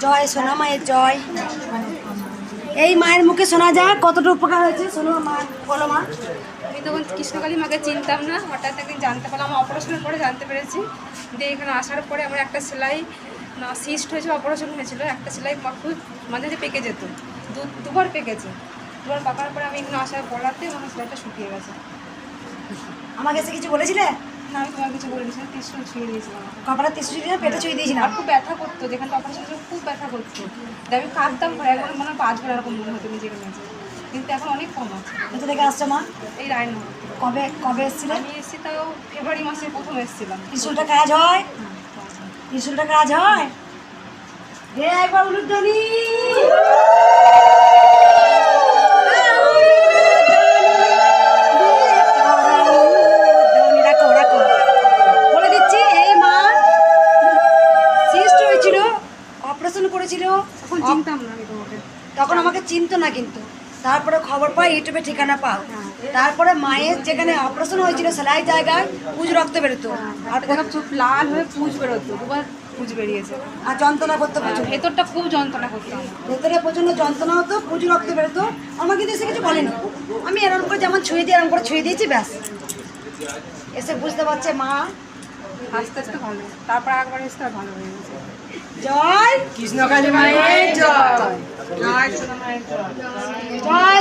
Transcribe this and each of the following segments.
জয় সোনা মায়ের জয়। এই মায়ের মুখে শোনা যাক কতটা উপকার হয়েছে। শোনো মা বলো মা। আমি তখন কৃষ্ণকালী মাকে চিনতাম না। হঠাৎ একদিন জানতে পারলাম অপারেশনের পরে জানতে পেরেছি দিয়ে এখানে আসার পরে আমার একটা সেলাই না সিস্ট হয়েছে অপারেশন হয়েছিল। একটা সেলাই মা- খুব মাঝে মাঝে পেকে যেত। দু দুবার পেকেছে। দুবার পাকার পরে আমি এখানে আসার বলাতে আমার সেলাইটা শুকিয়ে গেছে। আমাকে এসে কিছু বলেছিলে? না আমি তোমার কিছু বলিনি সেটা টিস্যু ছুঁয়ে দিয়েছিলাম। পেটে ছুঁয়ে দিয়েছিলাম। আর খুব ব্যথা করতো যেখানে অপারেশন ছিল খুব ব্যথা করতো। আমি কাঁদতাম ঘরে একবার মনে হয় পাঁচবার এরকম মনে হতো কিন্তু এখন অনেক কম আছে। কোথা থেকে আসছো মা? এই রায়নগর কবে কবে এসেছিলে? আমি এসেছি তাও ফেব্রুয়ারি মাসে প্রথম এসেছিলাম। ত্রিশুলটা কাজ হয়? ত্রিশুলটা কাজ হয়? রে একবার উলুধ্বনি! চিনতো না কিন্তু। তারপরে খবর পাই ইউটিউবে ঠিকানা পাও। তারপরে মায়ের যেখানে অপারেশন হয়েছিল সেলাই জায়গায় পুজ রক্ত বেরোতো। আর চোখ লাল হয়ে পুজ বেরোতো দুবার পুজ বেরিয়েছে। আর যন্ত্রণা করতে প্রচুর। ভেতরটা খুব যন্ত্রণা করতাম ভেতরে প্রচণ্ড যন্ত্রণা হতো প্রচুর রক্ত বেরোতো। আমার কিন্তু এসে কিছু বলেনি। আমি এরকম করে যেমন ছুঁয়ে দিয়ে এরকম করে ছুঁয়ে দিয়েছি ব্যাস। এসে বুঝতে পারছে মা আস্তে আস্তে তারপর একবার ভালো হয়ে গেছে। জয় জয়।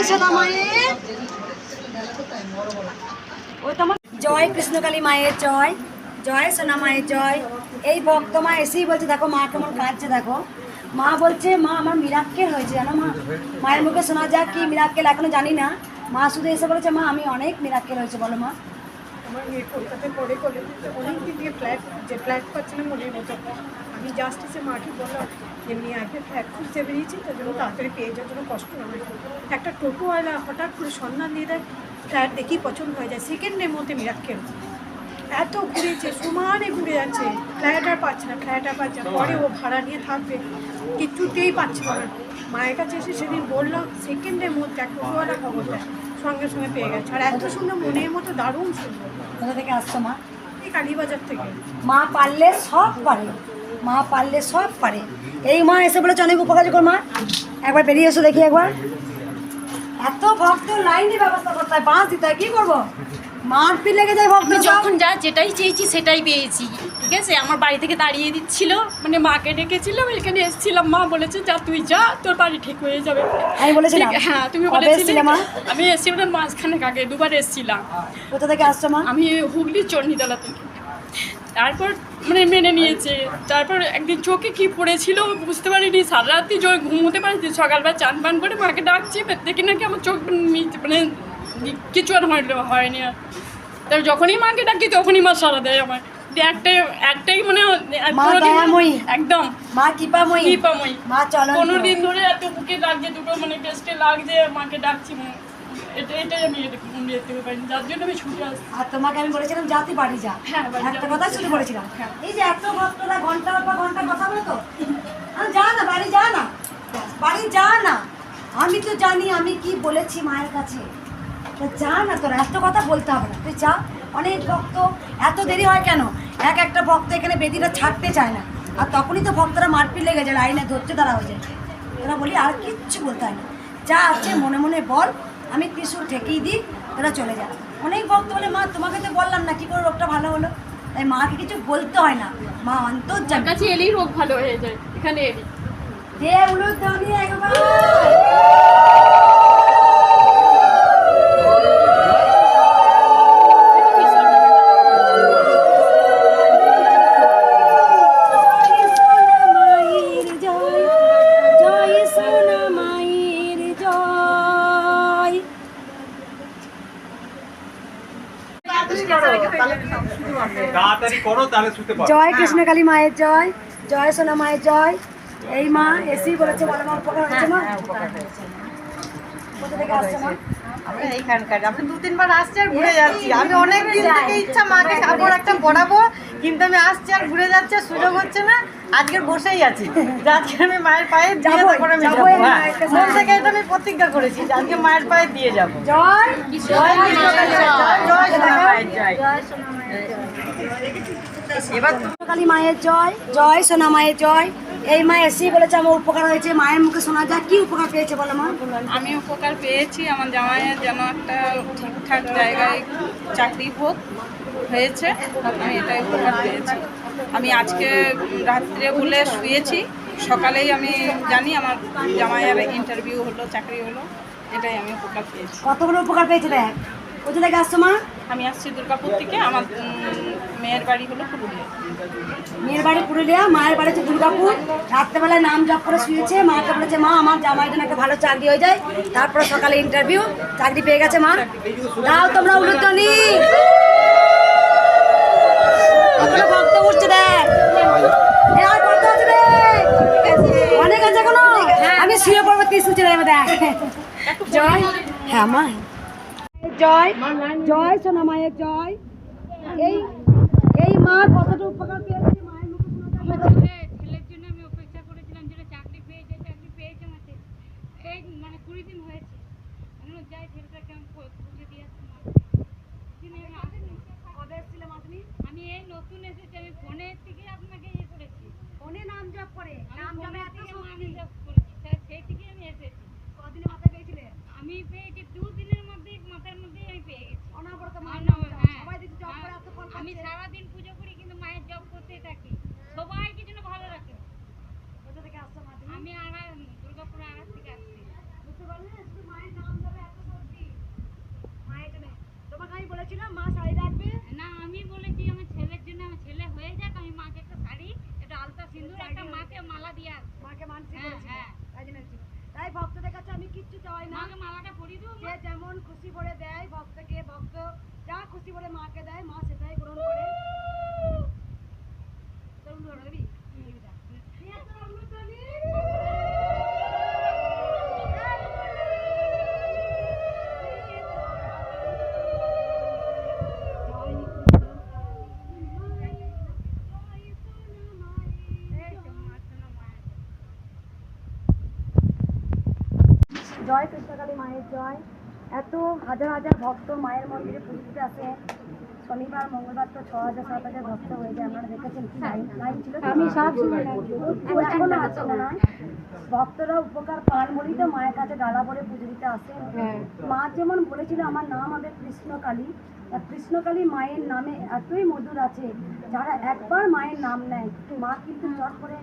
সোনা মায়ের জয়। জয় মায়ের জয়। জয় সোনা মায়ের জয়। এই ভক্ত মা এসেই বলছে, দেখো মা কেমন কাঁদছে, দেখো। মা বলছে, মা, আমার মিরাক্কেল হয়েছে, জানো মা? মায়ের মুখে শোনা যাক কি মিরাক্কেল এখনও জানি না। মা শুধু এসে বলেছে, মা, আমি অনেক মিরাক্কেল হয়েছে, বলো মা। আমার মেয়ে কলকাতায় পড়ে করে অনেক দিন দিয়ে ফ্ল্যাট যে ফ্ল্যাট পাচ্ছিলাম মনের মতো। আমি জাস্ট এসে মাকে বললাম এমনি আগে ফ্ল্যাট খুঁজতে বেরিয়েছি, তার জন্য তাড়াতাড়ি পেয়ে যাওয়ার জন্য কষ্ট হয় একটা টোটোওয়ালা হঠাৎ করে সন্ধান দিয়ে দেয় ফ্ল্যাট দেখি পছন্দ হয়ে যায়। সেকেন্ডের মধ্যে মিরাক্কেল এত ঘুরেছে সমানে ঘুরে যাচ্ছে। ফ্ল্যাট আর পাচ্ছে না ফ্ল্যাট আর পাচ্ছে না। পরে ও ভাড়া নিয়ে থাকবে, কিছুতেই পাচ্ছে না। মায়ের কাছে এসে সেদিন বলল সেকেন্ডের মধ্যে এক টোটোওয়ালা খবর দেয়। সঙ্গে সঙ্গে পেয়ে গেছে। আর এত সুন্দর মনের মতো দারুণ সুন্দর। কোথা থেকে আসছো মা? এই কালীবাজার থেকে। মা পারলে সব পারে। মা পারলে সব পারে। এই মা এসে বলেছে অনেক উপকার কর মা। একবার বেরিয়ে এসো দেখি একবার। এত ভক্ত লাইনে ব্যবস্থা করতে হয়, বাঁশ দিতে হয়, কী করব? মারপিট লেগে যায় ভক্ত যখন যা যেটাই চেয়েছি সেটাই পেয়েছি ঠিক আছে? আমার বাড়ি থেকে দাঁড়িয়ে দিচ্ছিল মানে মাকে ডেকেছিলাম এখানে এসেছিলাম মা বলেছে যা তুই যা তোর বাড়ি ঠিক হয়ে যাবে। আমি বলেছিলাম? হ্যাঁ তুমি বলেছিলে মা? আমি এসেছিলাম মাঝখানে আগে দুবার এসেছিলাম। কোথা থেকে আসছো মা? আমি হুগলি চণ্ডীতলা থেকে। তারপর মানে মেনে নিয়েছে। তারপর একদিন চোখে কি পড়েছিল বুঝতে পারিনি। সারা রাত্রি ঘুমোতে পারিনি সকালবেলা চান পান করে মাকে ডাকছি দেখি নাকি আমার চোখ মানে কিছু আর হয়নি হয়নি আর। তার যখনই মাকে ডাকি তখনই মা সারা দেয় আমার একটাই একটাই মানে একদম। মা কৃপাময়ী। কৃপাময়ী। মা চলো পনেরো দিন ধরে এত বুকে লাগছে দুটো মানে টেস্টে লাগছে মাকে ডাকছি এটা এটাই আমি এটা যার জন্য আমি ছুটে আসছি। আর তোমাকে আমি বলেছিলাম জাতি বাড়ি যা। হ্যাঁ, একটা কথা শুরু করেছিলাম এই যে এত ভক্তরা ঘণ্টার পর ঘণ্টা কথা বলে তো। যা না বাড়ি যা না। বাড়ি যা না। আমি তো জানি আমি কি বলেছি মায়ের কাছে। যা না তোর এত কথা বলতে হবে না। তুই যা। অনেক ভক্ত এত দেরি হয় কেন? এক একটা ভক্ত এখানে বেদিটা ছাড়তে চায় না। আর তখনই তো ভক্তরা মারপিট লেগে যায় লাইনে ধরতে তারা হয়ে যায়। তোরা বলি আর কিচ্ছু বলতে হয় না। যা আছে মনে মনে বল আমি কিছু ঠেকেই দিই তোরা চলে যা। অনেক ভক্ত বলে মা তোমাকে তো বললাম না কি করে রোগটা ভালো হলো? তাই মাকে কিছু বলতে হয় না। মা অন্তর কাছে এলেই রোগ ভালো হয়ে যায়। এখানে এলি। দে উলুধ্বনি একবার। তাহলে শুতে পারো। জয় কৃষ্ণকালী মায়ের জয় জয় সোনা মায়ের জয়। এই মা এসি বলেছে বলে মা উপকার হচ্ছে মা? কোথা থেকে আসছে মা? আমরা এইখানকার আমি দু তিনবার আসছি আর ঘুরে যাচ্ছি। আমি অনেক দিন থেকে ইচ্ছা মাকে কাপড় একটা পরাবো কিন্তু আমি আসছি আর ঘুরে যাচ্ছি আর সুযোগ হচ্ছে না। আজকে বসেই আছি। আজকে আমি মায়ের পায়ে দিয়ে তারপরে আমি যাব আমি হ্যাঁ। মায়ের কাছে। মন থেকে এটা আমি প্রতিজ্ঞা করেছি যে আজকে মায়ের পায়ে দিয়ে যাব। জয় জয় কৃষ্ণকালী জয়। জয়। সোনা জয়। এবার কালী মায়ের জয় জয় সোনা মায়ের জয়। এই মা এসেই বলেছে আমার উপকার হয়েছে। মায়ের মুখে শোনা যায় কি উপকার পেয়েছে বলো মা? আমি উপকার পেয়েছি আমার জামাইয়ের যেন একটা ঠিকঠাক জায়গায় চাকরি হোক হয়েছে আমি এটাই উপকার পেয়েছি। আমি আজকে রাত্রে বলে শুয়েছি সকালেই আমি জানি আমার জামাইয়ের ইন্টারভিউ হলো চাকরি হলো এটাই আমি উপকার পেয়েছি। কতগুলো উপকার পেয়েছে দেখ। কোথা থেকে আসছো মা? আমি আসছি দুর্গাপুর থেকে আমার মেয়ের বাড়ি হলো পুরুলিয়া। মেয়ের বাড়ি পুরুলিয়া মায়ের বাড়ি হচ্ছে দুর্গাপুর। রাত্রেবেলায় নাম জপ করে শুয়েছে। মাকে বলেছে মা আমার জামাই জন্য একটা ভালো চাকরি হয়ে যায়। তারপরে সকালে ইন্টারভিউ চাকরি পেয়ে গেছে মা। দাও তোমরা ভক্ত উঠছে দেখ? অনেক আছে এখনও। আমি শুয়ে পড়ব দেখ। জয়। হ্যাঁ মা। জয়। জয় সোনা মায়ের জয়। এই মা কতটা উপকার পেয়েছে মায়ের মুখে শোনা ছেলের জন্য আমি অপেক্ষা করেছিলাম যেটা চাকরি পেয়েছে চাকরি পেয়েছে মাসে এই মানে কুড়ি দিন হয়েছে আমি যাই ছেলেটাকে আমি পো- দিয়ে আসি মা। তিনি আমি আসিনি। কবে এসেছিলে মা আমি এই নতুন এসেছি আমি ফোনের থেকে আপনাকে ইয়ে করেছি ফোনে নাম জপ করে নাম জপে এত শক্তি। জব করেছি সেই থেকে আমি এসেছি কদিনে মাথায় পেয়েছিলে? আমি পেয়েছি দুদিনের মধ্যেই মাথার মধ্যেই আমি পেয়ে গেছি অনবরত। হ্যাঁ, সবাই দেখি জপ করে হ্যাঁ। এত আমি সারাদিন তাই জন্য এসেছিল। তাই ভক্তদের কাছে আমি কিচ্ছু চাই না মালাটা পরিয়ে দেবো যে যেমন খুশি করে দেয় ভক্তকে ভক্ত যা খুশি করে মাকে দেয় মা সেটাই গ্রহণ করে তোর উল্টো ঘরে দিবি? জয় কৃষ্ণকালী মায়ের জয়। এত হাজার হাজার ভক্ত মায়ের মন্দিরে পুজো দিতে আসে। শনিবার মঙ্গলবার তো ছ হাজার সাত হাজার ভক্ত হয়ে যায় আপনারা দেখেছেন কি লাইন লাইন ছিল আমি সব এখনও আছে মনে হয় ভক্তরা উপকার পান বলেই তো মায়ের কাছে ডালা পরে পুজো দিতে আসে মা যেমন বলেছিল আমার নাম হবে কৃষ্ণকালী। কৃষ্ণকালী মায়ের নামে এতই মধুর আছে যারা একবার মায়ের নাম নেয় মা কিন্তু চট করে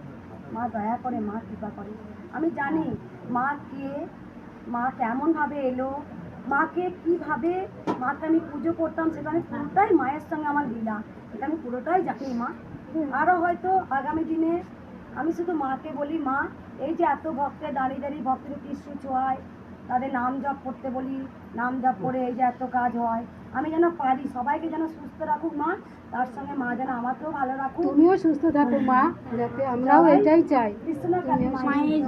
মা দয়া করে মা কৃপা করে। আমি জানি মা কে মা কেমনভাবে এলো? মাকে কীভাবে মাকে আমি পুজো করতাম সেটা আমি পুরোটাই মায়ের সঙ্গে আমার লীলা। এটা আমি পুরোটাই জানি মা। আরও হয়তো আগামী দিনে আমি শুধু মাকে বলি মা এই যে এত ভক্তের দাঁড়িয়ে দাঁড়িয়ে ভক্তের টিস্যু চোয়ায় তাদের নাম জপ করতে বলি নাম যা করে এই যে এত কাজ হয়। আমি যেন পারি সবাইকে যেন সুস্থ রাখুক মা তার সঙ্গে মা যেন আমাকেও ভালো রাখুক। তুমিও সুস্থ থাকো মা যাতে আমরাও এটাই চাই।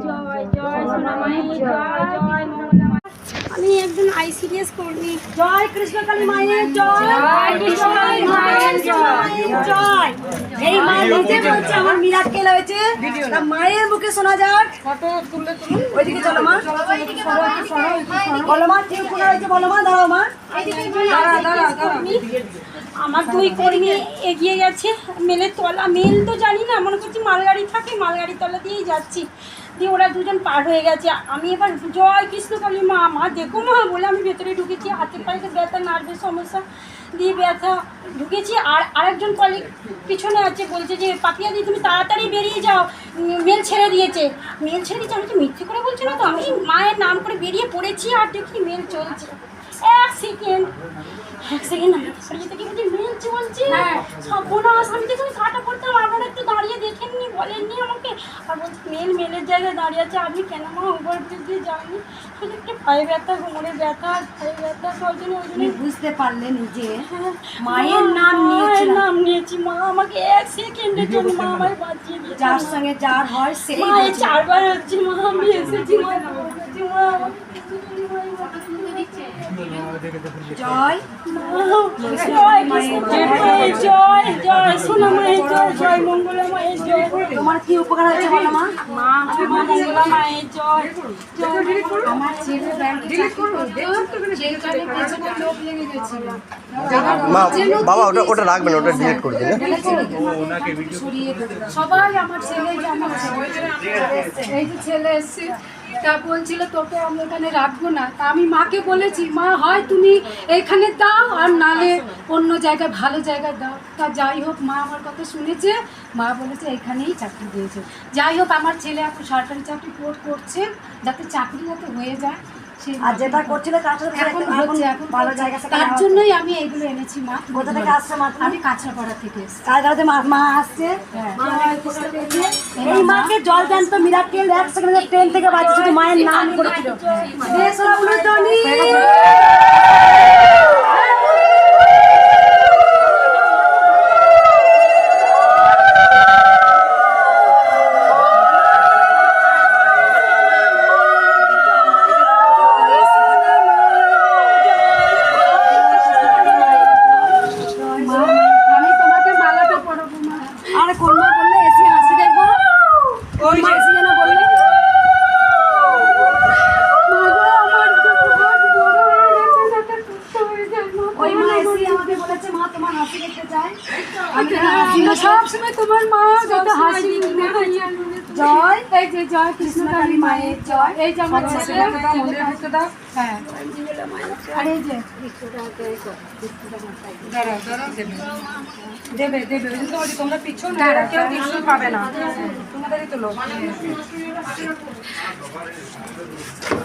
জয়। আমি একজন আইসিডিএস কর্মী। জয় কৃষ্ণকালী মায়ের জয়। কৃষ্ণকালী মায়ের জয়। জয়। এই মা নিজে বলছে আমার মিরাক্কেল হয়েছে। তা মায়ের মুখে শোনা যাক। ওইদিকে চলো মা। বলো মা ঠিক হয়েছে? বলো মা দাঁড়াও মা। আমার দুই কর্মী এগিয়ে গেছে। মেলের তলা মেল তো জানি না মনে করছি মালগাড়ি থাকে মালগাড়ি তলা দিয়েই যাচ্ছি। দিয়ে ওরা দুজন পার হয়ে গেছে। আমি এবার জয় কৃষ্ণ কৃষ্ণকালী মা মা, দেখো মা, বলে আমি ভেতরে ঢুকেছি। হাতের পায়ে ব্যথা, নার্ভের সমস্যা দিয়ে ব্যথা ঢুকেছি। আর আরেকজন কলিগ পিছনে আছে, বলছে যে, পাপিয়া দি, তুমি তাড়াতাড়ি বেরিয়ে যাও। মেল ছেড়ে দিয়েছে। মেল ছেড়ে দিয়েছে, আমি তো মিথ্যে করে বলছি না তো। আমি মায়ের নাম করে বেরিয়ে পড়েছি আর দেখি মেল চলছে। এক সেকেন্ড। এক সেকেন্ড আমি দাঁড়িয়ে থেকে বলছি মেল চলছে সর্বনাশ আমি তো কাটা আপনারা একটু দাঁড়িয়ে দেখেননি বলেননি আমাকে। আর বলছি মেল মেলের জায়গায় দাঁড়িয়ে আছে আপনি কেন মা ওভার ব্রিজ দিয়ে যাননি? শুধু একটু পায়ে ব্যথা ঘুমোরে ব্যথা পায়ে ব্যথা তো জন্য ওই জন্য বুঝতে পারলে নিজে মায়ের নাম মায়ের নিয়েছিলাম। নাম নিয়েছি মা আমাকে এক সেকেন্ডের জন্য মা আমায় বাঁচিয়ে দিয়েছে। যার সঙ্গে যার হয় সেই মা চারবার হচ্ছে মা আমি এসেছি মা মা আমাকে কিছু দিন মাই বাঁচিয়ে দিয়েছে। জয় জয় জয় জয় সোনা মায়ের জয় জয় মঙ্গলা মায়ের জয়। তোমার কি উপকার হয়েছে বলো মা? মঙ্গলা মায়ের জয়। আমার ছেলে বাবা ওটা ওটা রাখবেন ওটা ডিলিট করে দিন হ্যাঁ? সবাই আমার ছেলে যে আমার ছেলে এই যে ছেলে এসছে তা বলছিল, তোকে আমি এখানে রাখব না। তা আমি মাকে বলেছি, মা, হয় তুমি এখানে দাও, আর নালে অন্য জায়গায়, ভালো জায়গায় দাও। তা যাই হোক, মা আমার কথা শুনেছে। মা বলেছে, এখানেই চাকরি দিয়েছে। যাই হোক, আমার ছেলে এখন সরকারি চাকরি করছে, যাতে চাকরি যাতে হয়ে যায়। আর যেটা করছিল তার সাথে এখন হচ্ছে এখন ভালো জায়গা থেকে তার জন্যই আমি এইগুলো এনেছি মা কোথা থেকে আসছে মা আমি কাঁচরাপাড়া থেকে কার মা মা আসছে? হ্যাঁ। এই মাকে জল দেন তো মিরাকেল এক সেকেন্ডে ট্রেন থেকে বাজছে শুধু মায়ের নাম করেছিল। দেশ উলুধ্বনি। মা আমি তোমাকে মালাটা পরাবো মা আর কোন মা বললে এসি হাসি দেখব কোন মা এসি যেন বললে মা গো, আমার তো হাত বড় হয়ে গেছে, যাতে সুস্থ হয়ে যায়, মা। ওই মা এসি আমাকে বলেছে মা তোমার হাসি দেখতে চাই আমি যেন হাসি আমরা সবসময় তোমার মা যত হাসি জয় এই যে জয় কৃষ্ণকালী মায়ের জয়। এই যে আমার ছেলে। হ্যাঁ। আর এই যে দেবে। দেবে তোমরা পিছন কেউ কিছু পাবে না। তোমাদেরই তো লোক।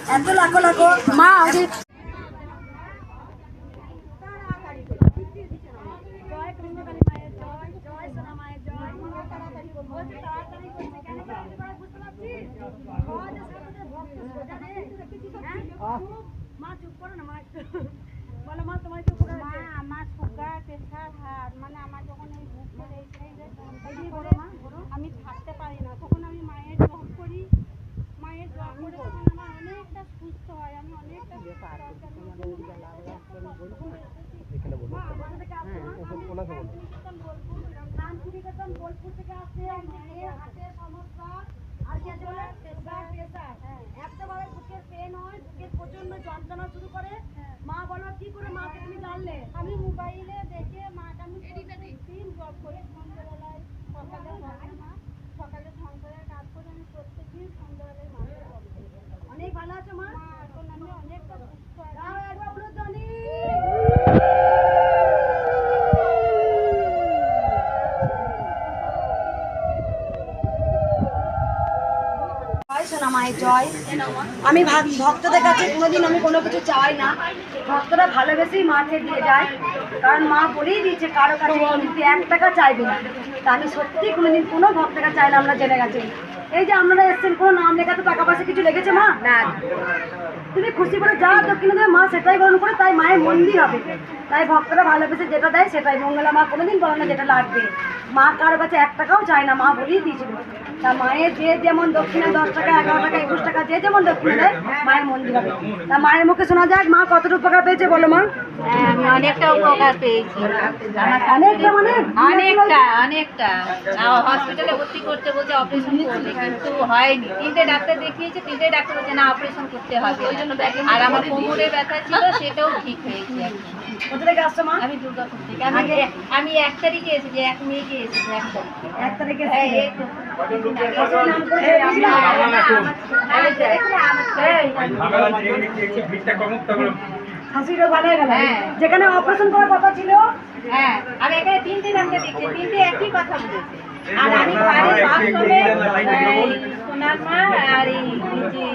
এত লাখো লাখো। মা মা চুপ করো না মা বলো মা তোমার চুপ করে মা আমার সুগার প্রেশার হার্ট মানে আমার যখন এই বুকের এই সাইডে করে আমি থাকতে পারি না তখন আমি মায়ের জব করি মায়ের জব করে তখন আমার অনেকটা সুস্থ হয় আমি অনেকটা। মা, কোথা থেকে আসছো মা? আমি শান্তিনিকেতন বোলপুর। শান্তিনিকেতন বোলপুর থেকে আসছে মায়ের হাতে সমস্যা আর বলে সুগার প্রেশার একটাভাবে বুকের পেন হয় বুকের প্রচণ্ড যন্ত্রণা শুরু করে। মা বলো কি করে মাকে তুমি জানলে? আমি মোবাইলে দেখে মাকে আমি দিন জব করে সন্ধ্যাবেলায় সকালে হয় সকালে সংসারের কাজ করে আমি প্রত্যেকদিন সন্ধ্যাবেলায় মাকে জব করি অনেক ভালো আছো মা মা এখন আমি অনেকটা সুস্থ আছি দাও একবার উলুধ্বনি। জয় জয় আমি ভাবি, ভক্তদের কাছে কোনোদিন আমি কোনো কিছু চাই না। ভক্তরা ভালোবেসেই মাকে দিয়ে যায়। কারণ মা বলেই দিয়েছে, কারও কাছে কোনোদিন এক টাকা চাইবে না। তা আমি সত্যি কোনোদিন কোনো ভক্তকে চাই না আমরা জেনে গেছি। এই যে আমরা এসছেন, কোনো নাম লেখাতে টাকা পয়সা কিছু লেগেছে মা? না। তুমি খুশি করে যা দক্ষিণে দেয় মা সেটাই গ্রহণ করে তাই মায়ের মন্দির হবে। তাই ভক্তরা ভালোবেসে যেটা দেয় সেটাই। মঙ্গলা মা কোনোদিন বলে না যেটা লাগবে। মা কারও কাছে এক টাকাও চায় না মা বলেই দিয়েছিল। তা মায়ের যে যেমন দক্ষিণে দশ টাকা এগারো টাকা একুশ টাকা যে যেমন দক্ষিণে দেয় মায়ের মন্দির হবে। তা মায়ের মুখে শোনা যাক মা কতটা উপকার পেয়েছে বলো মা? আমি অনেকটা উপকার পেয়েছি। অনেকটা মানে? অনেকটা অনেকটা। হসপিটালে ভর্তি করতে বলছে অপারেশন করবে কিন্তু হয়নি। তিনটে ডাক্তার দেখিয়েছে তিনটে ডাক্তার বলছে না অপারেশন করতে হবে। আর আমার কোমরে ব্যথা ছিল সেটাও ঠিক হয়েছে। কোথা থেকে আসছো মা আমি দুর্গাপুর থেকে আমি আমি এক তারিখে এসেছি এক মেয়েকে এসেছি এক তারিখে এক তারিখে ভালো গেল হ্যাঁ। যেখানে অপারেশন করার কথা ছিল হ্যাঁ আমি এখানে তিনটে ডাক্তার দেখছি তিনটে একই কথা বলেছে আর আমি বাথরুমে সোনার মা আর এই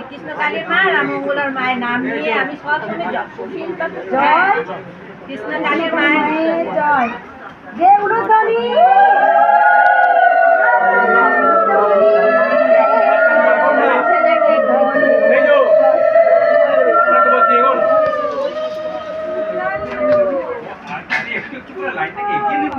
কৃষ্ণকালীর মা আর মঙ্গলার মায়ের নাম নিয়ে আমি সব সময় জপ জয়। কৃষ্ণকালীর মায়ের জয়। যে উলুধ্বনি।